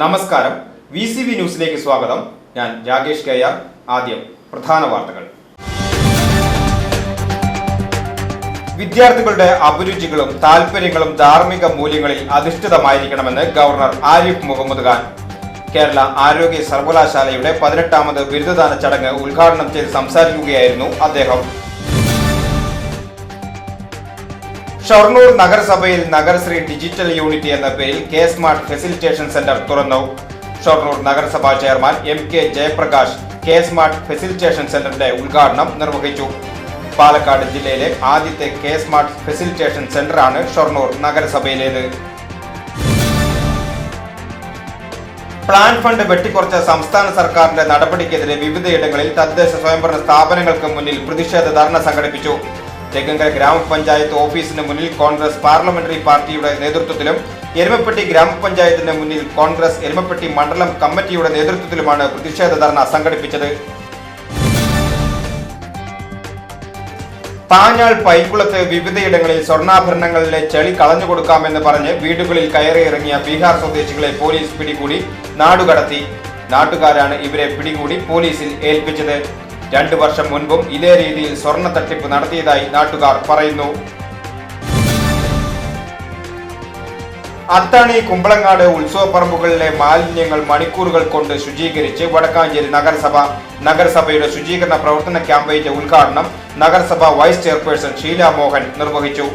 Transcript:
നമസ്കാരം. V C V ന്യൂസിലേക്ക് സ്വാഗതം. ഞാൻ രാകേഷ് കെ ആർ. ആദ്യം പ്രധാന വാർത്തകൾ. വിദ്യാർത്ഥികളുടെ അഭിരുചികളും താൽപര്യങ്ങളും ധാർമ്മിക മൂല്യങ്ങളിൽ അധിഷ്ഠിതമായിരിക്കണമെന്ന് ഗവർണർ ആരിഫ് മുഹമ്മദ് ഖാൻ. കേരള ആരോഗ്യ സർവകലാശാലയുടെ പതിനെട്ടാമത് ബിരുദദാന ചടങ്ങ് ഉദ്ഘാടനം ചെയ്ത് സംസാരിക്കുകയായിരുന്നു അദ്ദേഹം. ഷൊർണൂർ നഗരസഭയിൽ നഗരശ്രീ ഡിജിറ്റൽ യൂണിറ്റ് എന്ന പേരിൽ കെ സ്മാർട്ട് ഫെസിലിറ്റേഷൻ സെന്റർ തുറന്നു. ഷൊർണൂർ നഗരസഭാ chairman M K Jayaprakash K smart facilitation സെന്ററിന്റെ ഉദ്ഘാടനം നിർവഹിച്ചു. പാലക്കാട് ജില്ലയിലെ ആദ്യത്തെ കെ സ്മാർട്ട് ഫെസിലിറ്റേഷൻ സെന്ററാണ് ഷൊർണൂർ നഗരസഭയിലേത്. പ്ലാൻ ഫണ്ട് വെട്ടിക്കുറച്ച സംസ്ഥാന സർക്കാരിന്റെ നടപടിക്കെതിരെ വിവിധയിടങ്ങളിൽ തദ്ദേശ സ്വയംഭരണ സ്ഥാപനങ്ങൾക്ക് മുന്നിൽ പ്രതിഷേധ ധർണ സംഘടിപ്പിച്ചു. തെഗങ്കര ഗ്രാമപഞ്ചായത്ത് ഓഫീസിന് മുന്നിൽ കോൺഗ്രസ് പാർലമെന്ററി പാർട്ടിയുടെ നേതൃത്വത്തിലും എരുമപ്പെട്ടി ഗ്രാമപഞ്ചായത്തിന്റെ മുന്നിൽ കോൺഗ്രസ് എരുമപ്പെട്ടി മണ്ഡലം കമ്മിറ്റിയുടെ നേതൃത്വത്തിലുമാണ് പ്രതിഷേധ ധർണ സംഘടിപ്പിച്ചത്. പാഞ്ഞാൾ പൈക്കുളത്ത് വിവിധയിടങ്ങളിൽ സ്വർണാഭരണങ്ങളിലെ ചെളി കളഞ്ഞു കൊടുക്കാമെന്ന് പറഞ്ഞ് വീടുകളിൽ കയറിയിറങ്ങിയ ബീഹാർ സ്വദേശികളെ പോലീസ് പിടികൂടി നാടുകടത്തി. നാട്ടുകാരാണ് ഇവരെ പിടികൂടി പോലീസിൽ ഏൽപ്പിച്ചത്. രണ്ടു വർഷം മുൻപും ഇതേ രീതിയിൽ സ്വർണ തട്ടിപ്പ് നടത്തിയതായി നാട്ടുകാർ പറയുന്നു. അത്താണി കുമ്പളങ്ങാട് ഉത്സവപ്പറമ്പുകളിലെ മാലിന്യങ്ങൾ മണിക്കൂറുകൾ കൊണ്ട് ശുചീകരിച്ച് വടക്കാഞ്ചേരി നഗരസഭ നഗരസഭയുടെ ശുചീകരണ പ്രവർത്തന ക്യാമ്പയിന്റെ ഉദ്ഘാടനം നഗരസഭ വൈസ് ചെയർപേഴ്സൺ ഷീല മോഹൻ നിർവഹിച്ചു.